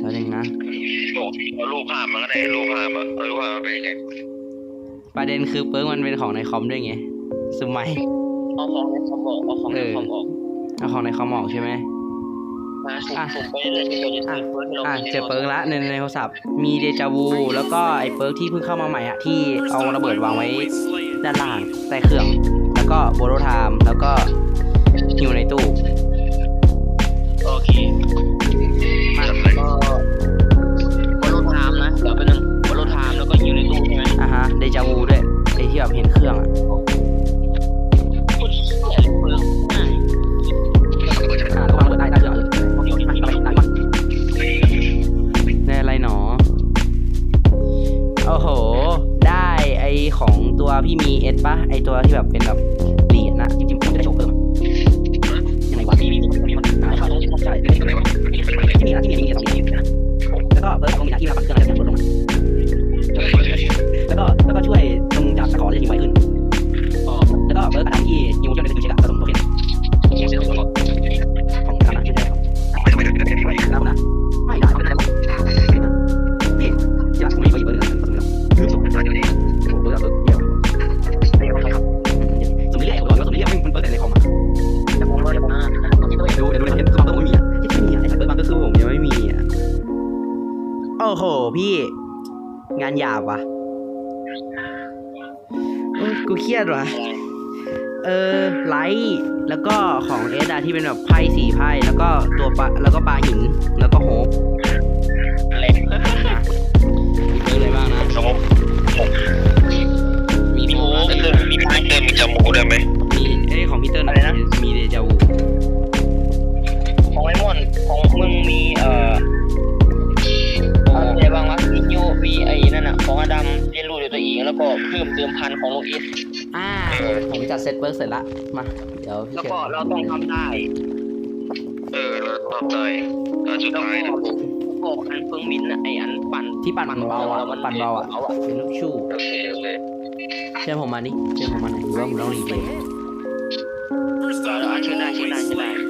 แล้วนึงนะ บอกเอารูปภาพมาก็ได้รูปภาพอะเอารูปภาพมาเป็นยังไงประเด็นคือเปิร์กมันเป็นของในคอมด้วยไงสมัย เอาของในคอมออกเอาของในคอมออกเอาของในคอมออกใช่ไหมมาสุ่มอะสุ่มไปเรื่อยๆตัวนี้คือเฟิร์สที่เราอะมีในเจอเปิร์กละในในโทรศัพท์ มีเดจาวูแล้วก็ไอ้เปิร์กที่เพิ่งเข้ามาใหม่อะที่เอาระเบิดวางไว้ด้านล่างใต้เครื่อง แล้วก็โบโรไทม์แล้วก็ฮิวในตู้ โอเค เดจาวูด้วยไอ้ที่แบบเห็นเครื่องอะโคตรเชี่ยเลยเฟิร์สง่ายอะแล้ววางระเบิดใต้ได้เครื่องเลยเดียวนี่อะได้ไหนวะได้อะไรหนอ โอ้โห ได้ไอของตัวพี่มีเอสปะไอตัวที่แบบเป็นแบบานหยาบว่ะเออกูเครียดว่ะ เออไลท์แล้วก็ของเอสอะที่เป็นแบบไพ่สี่ไพ่แล้วก็ตัวปลาแล้วก็ปลาหินแล้วก็โฮปอะไรนะมีเบอร์อะไรบ้างนะสมมติมีมีโฮหมูปมีเติเติมมมีมีไม้ไม้เติมมีจมูกได้ไหมมีเอ้ยของพีเตอร์อะไรนะมีเดจาวูของไอ้ม่อนของมึงมี ก็เพิ่มเติมพันของลูกอีสอ่าผมจัดเซตเบิร์กเสร็จละมาเดี๋ยวพี่แล้วเขียก็นเราต้องทำได้เออเราทำได้การสุดแล้วท้ายก็นะพวกอันเฟิงมินน่ะไอ้อันปั่นที่ปั่นเบาอะปั่นเบาอะเอาอะเป็นลูกชู่โอเคโอเคเชื่อผมมานี่เชื่อผมมาหน่อยหรือว่าผมต้องรีเพลย์เชิญได้เชิญได้เชิญได้เ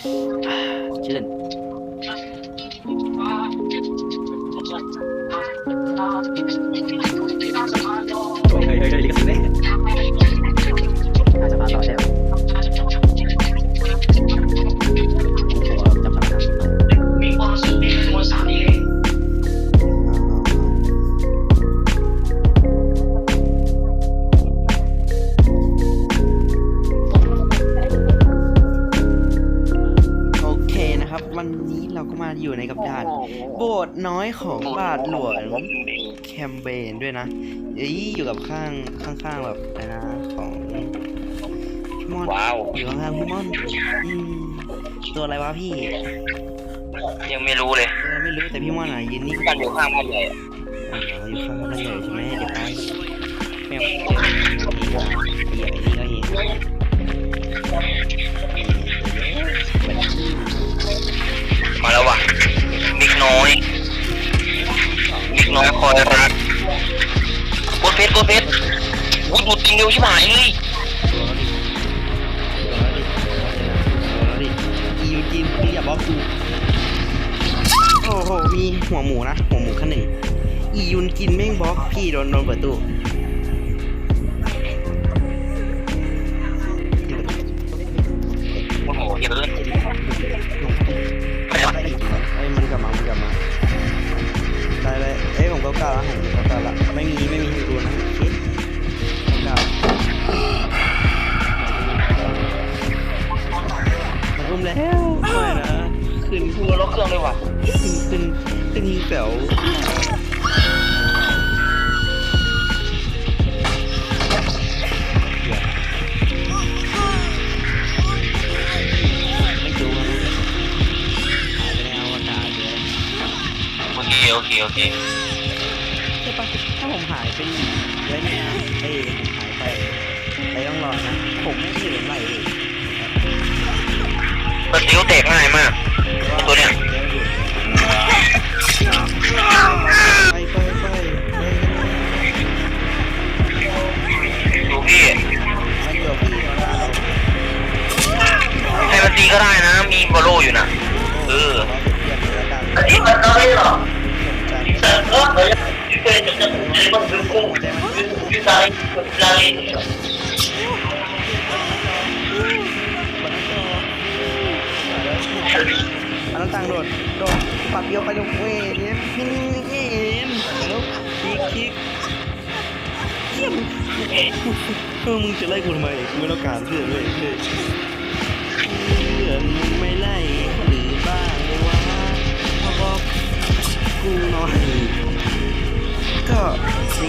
โมเดลชื่นเโบสถ์น้อยของบาทหลวงแคมเบนด้วยนะเอ้ยอยู่กับข้างข้างๆแบบอะไรนะของพี่มอนว้าวอยู่ข้างๆพี่มอนอืมตัวอะไรวะพี่ ยังไม่รู้เลยเออไม่รู้แต่พี่มอนอะยืนนี่กันอยู่ข้างบ้านใหญ่อ๋ออยู่ข้างบ้านใหญ่ใช่ไหมเดี๋ยวไปแมวเหี้ยไอ้นี่ก็เห็นมาแล้วว่ะนิกน้อย น้อยคอยรักกดเฟสกดเฟสวุ้ยดูจริงเร็วใช่ไหมเลยอียูจีนพี่อย่าบล็อกกูโอ้โห มีหัวหมูนะ หัวหมูขั้นหนึ่ง อียุนกินแม่งบล็อกพี่โดนโดนประตู เอ้ยผมก็กล้าละผมก็กล้าละไม่มีไม่มีรูนะโอเคกล้ามันอุ้มแล้วไม่นะขึ้นกูรถเครื่องเลยว่ะขึ้นขึ้นขึ้นแป๋วไม่จูมันหายไปในอวกาศเลยโอเคโอเค หายไปไว้ในน้ำเอ้ยหายไปไปต้องรอนะ ผมไม่เหลือไหลเลยสติลแตกง่ายมากตัวเนี้ยไปไปไปดูพี่มาเดี๋ยวพี่ให้มันตีก็ได้นะ มีบอลโลอยู่นะเออเราเปลี่ยนบรรยากาศอันนี้มันน้อยหรอสนใจเออที่เคยจะจะมันคือกุ้ อันนั้นต่างโดดโดดปัดเดียวไปโดดเว้ยเนี่ยนี่นี่เอ็นแล้วคิกคลิกเยี่ยมเออมึงจะไล่กูทำไมกูไม่ต้องการเพื่อนเลยเพื่อนมึงไม่ไล่หรือบ้างเลยวะมาบอกกูหน่อย ก็สี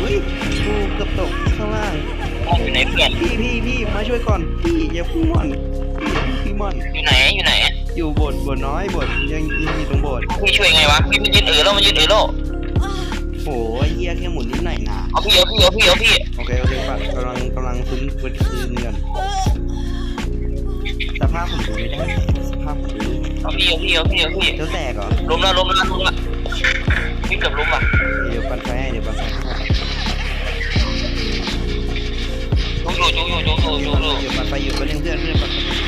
อุ้ยกูเกือบตกข้างล่างอยู่ไหนเพื่อนพี่พี่พี่มาช่วยก่อนพี่อย่าพุ่งม่อนพี่พี่ม่อน อยู่ไหนอยู่ไหนอยู่โบสถ์โบสถ์น้อยโบสถ์ยังยังอยู่ตรงโบสถ์พี่ช่วยไงวะพี่มันยืนเออแล้วมันยืนเออแล้วโอ้ยเฮียแค่หมุนนิดหน่อยนะเอาพี่เอาพี่เอาพี่เอาพี่โอเคโอเคปัดกำลังกำลังฟื้นฟื้นคืนเงินสภาพผมดูไม่ได้สภาพผมดูเอาพี่เอาพี่เอาพี่เอาพี่เจ้าแตกเหรอล้มแล้วล้มแล้วล้มแล้ว พี่เกือบล้มอะเดี๋ยวปันไฟให้เดี๋ยวปันไฟให้จุกอยู่จุกอยู่จุกอยู่จุกอยู่เดี๋ยวปันไฟอยู่ก็เล่นเพื่อนเพื่อนปันไฟเพื่อน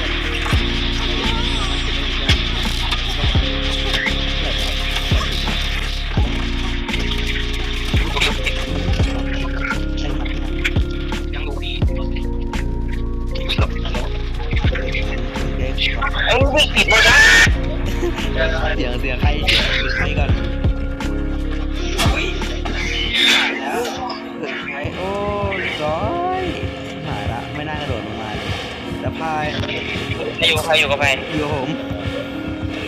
ให้มันยังดูดีเกือบล้มโอเคเอ้ยไม่ติดเลยนะเสียงเสียงใครเสียงใครก่อน พายใครอยู่กับใครอยู่กับใคร อยู่กับผม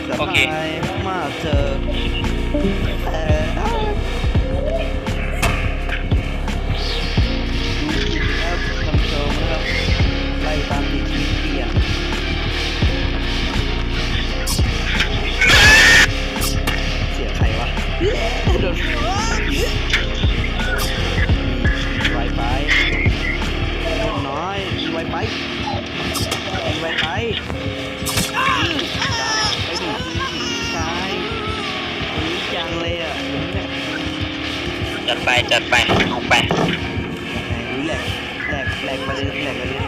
แต่โอเคพายมาเจอเอ่อ จัดไปลงไปไหนรู้แหลกแหลกแหลกมาเลยแหลกมาเลย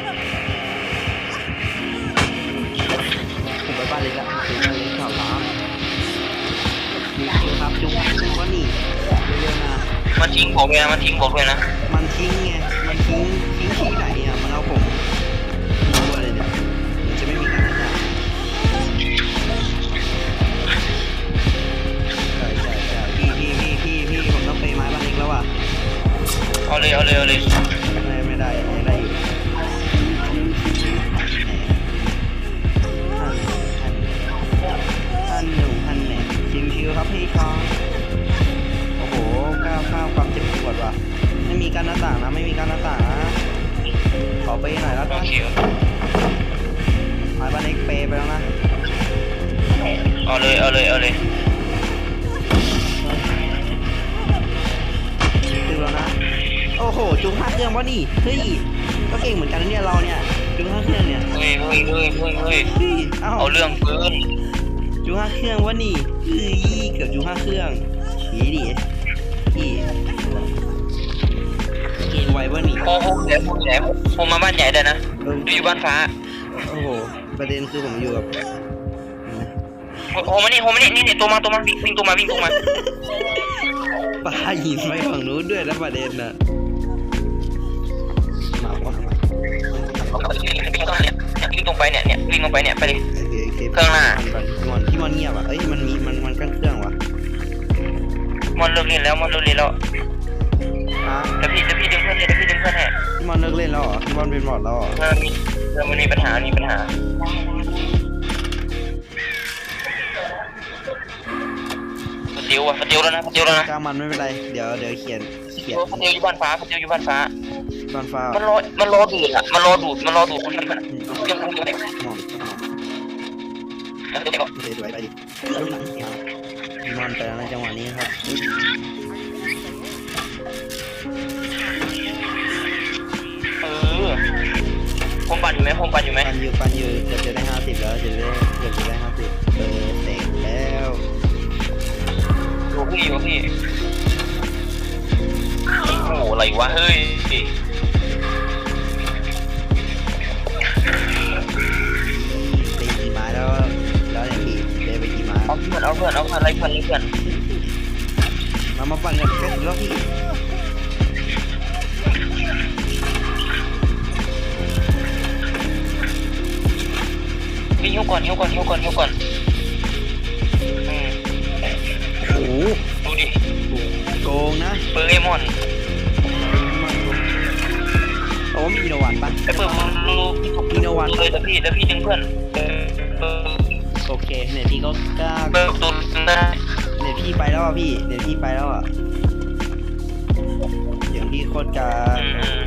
ผมไปบ้านเลยกละผมไปบ้านเล็กข่าวร้ามมีคิวครับจุ๊บจุ๊บว่านี่เร็วๆนะมันทิ้งผมเลยมันทิ้งผมเลยนะ มันทิ้งไง มันทิ้งทิ้งที่ไหน เอาเลยเอาเลยเอาเลยไม่ไม่ได้ไม่ได้อยู่ท่านท่านหนูท่านเนี่ยชิวครับพี่ชองโอ้โหก้าวข้ามความเจ็บปวดว่ะไม่มีการหน้าต่างนะไม่มีการหน้าต่างนะขอไปหน่อยแล้วโอกันเคหมายบ้านเล็กเปไปแล้วนะเอาเลยเอาเลยเอาเลย โอ้โห จุงห้าเครื่องวะนี่ เฮ้ย ก็เก่งเหมือนกันนะเนี่ยเราเนี่ย จุงห้าเครื่องเนี่ยเฮ้ยเฮ้ยเฮ้ยเฮ้ยเฮ้ยเฮ้ยเอ้าเอาเรื่องเกินจุงห้าเครื่องวะนี่เฮ้ยเกือบจุงห้าเครื่องหีดิอีเก่งไววะนี่โอ้โหใหญ่โอ้ใหญ่ผมมาบ้านใหญ่ได้นะเอออยู่บ้านฟ้าโอ้โห ประเด็นคือผมอยู่กับโอ้โหมานี่โอ้มานี่นี่นี่ตัวมาตัวมาวิ่งวิ่งตัวมาวิ่งตัวมาไปปาหินไปฝั่งนู้นด้วยนะประเด็นน่ะ วิ่งตรงไปเนี่ยเนี่ยวิ่งตรงไปเนี่ยไปเลยโอเคโอเคเครื่องหน้าก่อนพี่มอนพี่มอนเงียบอะเอ้ยมันมีมันมันกั้นเครื่องวะมอนเลิกเล่นแล้วมอนเลิกเล่นแล้วฮะเดี๋ยวพี่เดี๋ยวพี่ดึงเพื่อนให้เดี๋ยวพี่ดึงเพื่อนให้พี่มอนเลิกเล่นแล้วเหรอพี่มอนเป็นบอดแล้วเหรอเออมีเออมันมีปัญหามีปัญหาสติวอะสติวแล้วนะสติวแล้วนะกล้ามันไม่เป็นไรเดี๋ยวเดี๋ยวเขียนเขียน สติวอยู่บ้านฟ้าสติวอยู่บ้านฟ้า ตอนฟ้ามันรอมันรอดูดอะมันรอดูดมันรอดูดคนนั้นมันเรื่องของเรื่องเด็กหมอนเด็กก็เดี๋ยวไปไปดิพี่มอนไปแล้วในจังหวะนี้ครับเออผมปั่นอยู่ไหมผมปั่นอยู่ไหมปันอยู่ปันอยู่เกือบจะได้ห้าสิบแล้วจะได้เกือบจะได้ห้าสิบเออเสร็จแล้วอยู่พี่อยู่พี่โอ้โหอะไรวะเฮ้ย เอาเพื่อนเอาเพื่อนเอาเพื่อนอะไรเพื่อนอะไรเพื่อนมามาปั่นกันใกล้ถึงแล้วพี่พี่หิ้วก่อนหิ้วก่อนหิ้วก่อนหิ้วก่อนอืมโอ้โหดูดิโกงนะเปอร์เอมอนโอ้มีโนวันปะไอ้เปิดมึงดูมีโนวันเลยแต่พี่แต่พี่ดึงเพื่อนเออเปิด โอเคเน็ตพี่ก็กล้าเปิดประตูได้เน็ตพี่ไปแล้วอะพี่เน็ตพี่ไปแล้วอะเสียงพี่โคตรกลาอืมอืม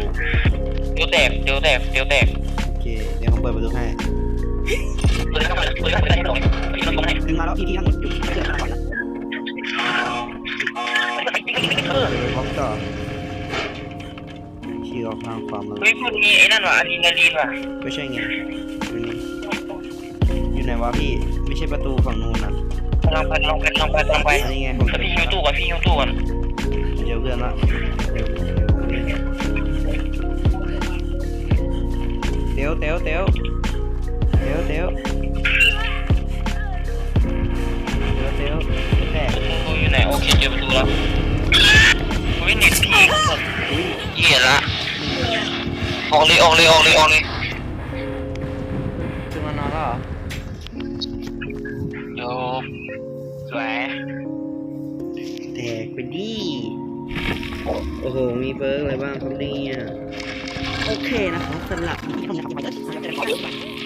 เดี๋ยวแตกเดี๋ยวแตกเดี๋ยวแตกโอเคเดี๋ยวผมเปิดประตูให้เปิดเข้ามาเปิดเข้ามาให้ลงพี่ลงตรงไหนดึงมาแล้วพี่พี่ทั้งหมดอยู่ไม่เจอขนาดก่อนนะเออบล็อกต่อชี้ออกทางความมันเฮ้ยมันมีไอ้นั่นว่ะอะดรีนาลีนว่ะไม่ใช่ไงมันอยู่ไหนวะพี่ ไม่ใช่ประตูฝั่งนู้นนะกำลังไปกำลังไปกำลังไปกำลังไปอันนี้ไงผมแล้วพี่หิ้วตู้ก่อนพี่หิ้วตู้ก่อนเจอเพื่อนละเดี๋ยวเดี๋ยวเดี๋ยวเดี๋ยวเดี๋ยวเดี๋ยวเดี๋ยวแตกประตูอยู่ไหนโอเคเจอประตูแล้ววินิจพี่อุ้ยเหี้ยละออกเลยออกเลยออกเลยออกเลย สวยแตกไปดิ โอ้โห มีเฟิร์กอะไรบ้างครับเนี่ย โอเคนะครับสำหรับที่ทำงานของเราจะทำอะไร